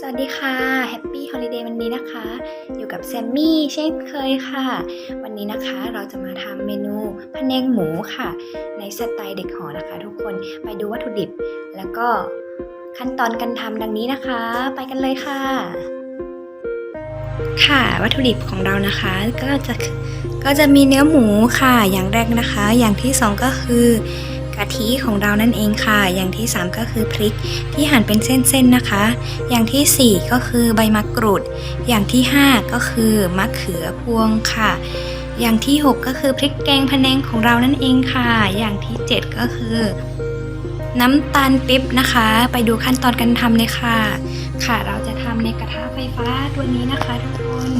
สวัสดีค่ะแฮปปี้ฮอลิเดย์วันนี้นะคะ อยู่กับแซมมี่เช่นเคยค่ะ วันนี้นะคะเราจะมาทำเมนูพะแนงหมูค่ะ ในสไตล์เด็กหอนะคะ ทุกคนไปดูวัตถุดิบ แล้วก็ขั้นตอนการทำดังนี้นะคะ ไปกันเลยค่ะ ค่ะวัตถุดิบของเรานะคะก็จะก็จะมีเนื้อหมูค่ะ อย่างแรกนะคะ อย่างที่สองก็คือ กะทิของเรานั่นเองค่ะ อย่างที่สามก็คือพริกที่หั่นเป็นเส้นๆนะคะ อย่างที่สี่ก็คือใบมะกรูด อย่างที่ห้าก็คือมะเขือพวงค่ะ อย่างที่หกก็คือพริกแกงพะแนงของเรานั่นเองค่ะ อย่างที่เจ็ดก็คือ น้ำตาลปิ๊บนะคะ ไปดูขั้นตอนการทำเลยค่ะ ค่ะเราจะทำในกระทะไฟฟ้าตัวนี้นะคะทุกคน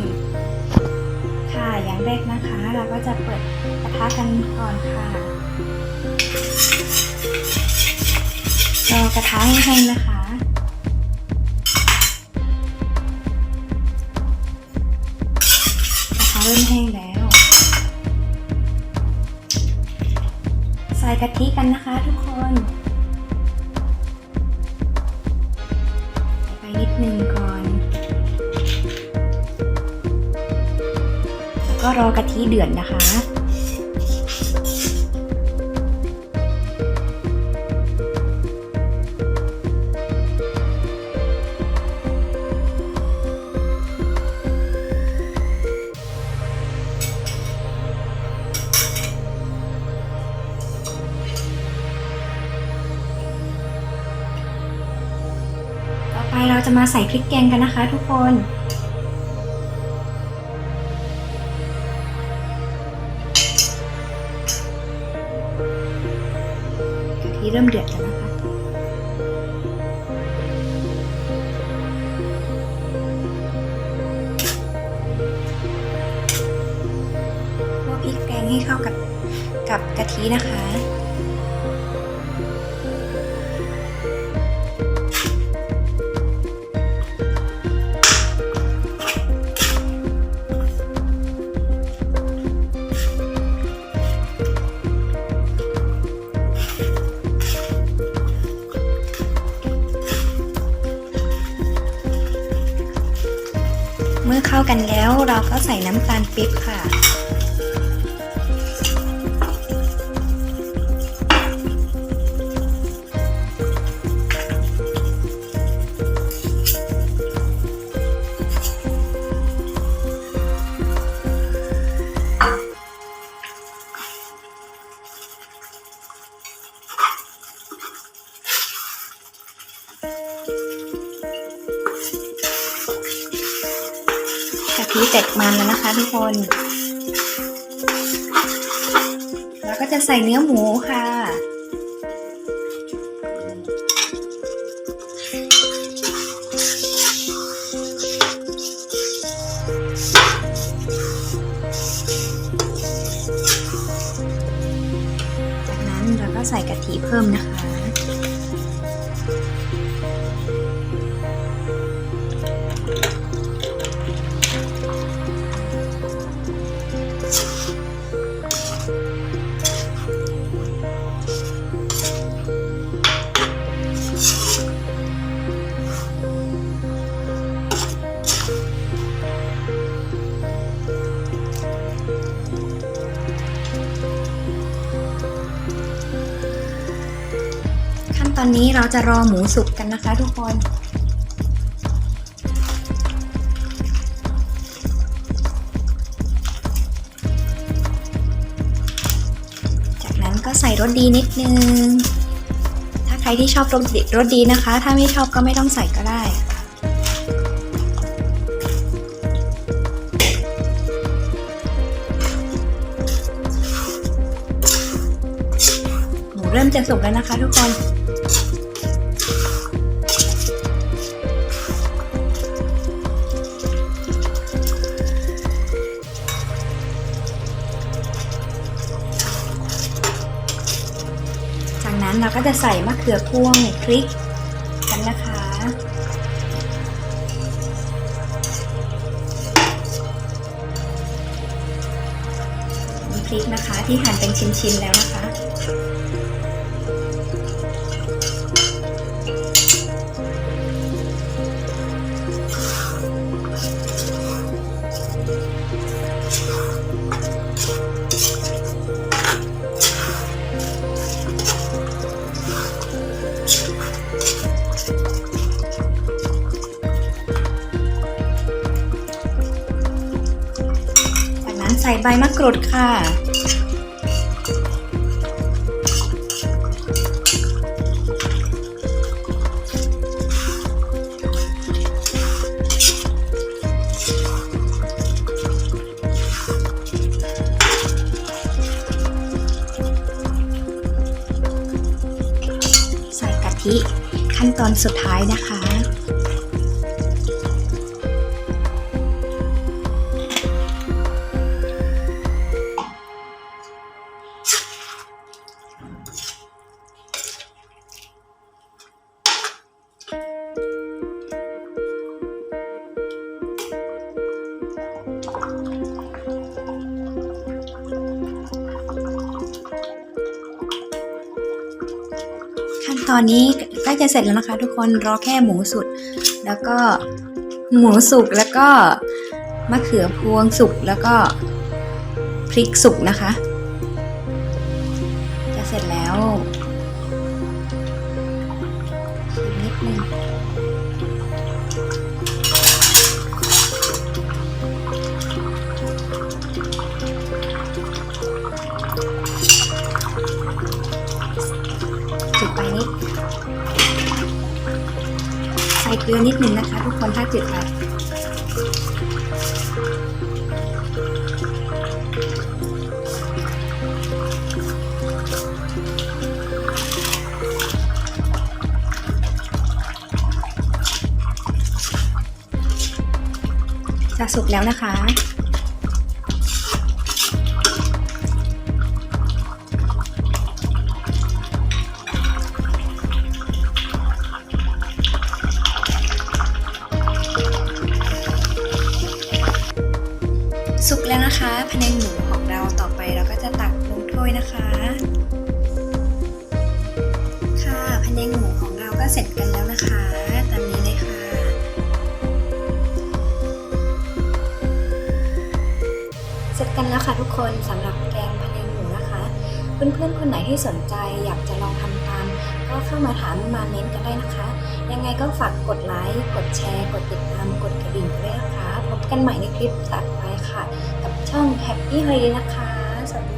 ค่ะอย่างแรกนะคะ เราก็จะเปิดกระทะกันก่อนค่ะ รอกระทะให้แห้งนะคะ กระทะเริ่มแห้งแล้ว ใส่กะทิกันนะคะทุกคนไปนิดนึงก่อน แล้วก็รอกะทิเดือดนะคะ ไปเราจะมาใส่พริกแกงกันนะคะทุกคน กะทิเริ่มเดือดแล้วนะคะ พวกพริกแกงให้เข้ากับกับกะทินะคะ เมื่อเข้ากันแล้วเราก็ใส่น้ำตาลปิ๊บค่ะ ทิเสร็จมันแล้วนะคะทุกคน แล้วก็จะใส่เนื้อหมูค่ะ จากนั้นเราก็ใส่กะทิเพิ่มนะคะ อนนี้เราจะรอหมูสุกกันนะคะทุกคน จากนั้นก็ใส่รสดีนิดนึง ถ้าใครที่ชอบรสดีรสดีนะคะ ถ้าไม่ชอบก็ไม่ต้องใส่ก็ได้หมูเริ่มจะสุกแล้วนะคะทุกคน เราก็จะใส่มะเขือพวงพริกกันนะคะ พริกนะคะที่หั่นเป็นชิ้นๆแล้วนะคะ ส่ใบมะกรูดค่ะ ใส่กะทิ ขั้นตอนสุดท้ายนะคะ ตอนนี้ใกล้จะเสร็จแล้วนะคะ ทุกคนรอแค่หมูสุด แล้วก็หมูสุกแล้วก็มะเขือพวงสุกแล้วก็พริกสุกนะคะ จะเสร็จแล้ว คนท่าจิตค่ะจะสุกแล้วนะคะ สุกแล้วนะคะพะแนงหมูของเราต่อไปเราก็จะตักลงถ้วยนะคะ ค่ะพะแนงหมูของเราก็เสร็จกันแล้วนะคะตามนี้เลยค่ะเสร็จกันแล้วค่ะทุกคนสำหรับแกงพะแนงหมูนะคะ เพื่อนๆคนไหนที่สนใจอยากจะลองทำตาม ก็เข้ามาถามมาเม้นกันได้นะคะ ยังไงก็ฝากกดไลค์กดแชร์ กดติดตามกดกระดิ่งด้วยนะคะพบกันใหม่ในคลิปตัดไป ช่องแฮปปี้ฮอ i d a y นะคะ สวัสดี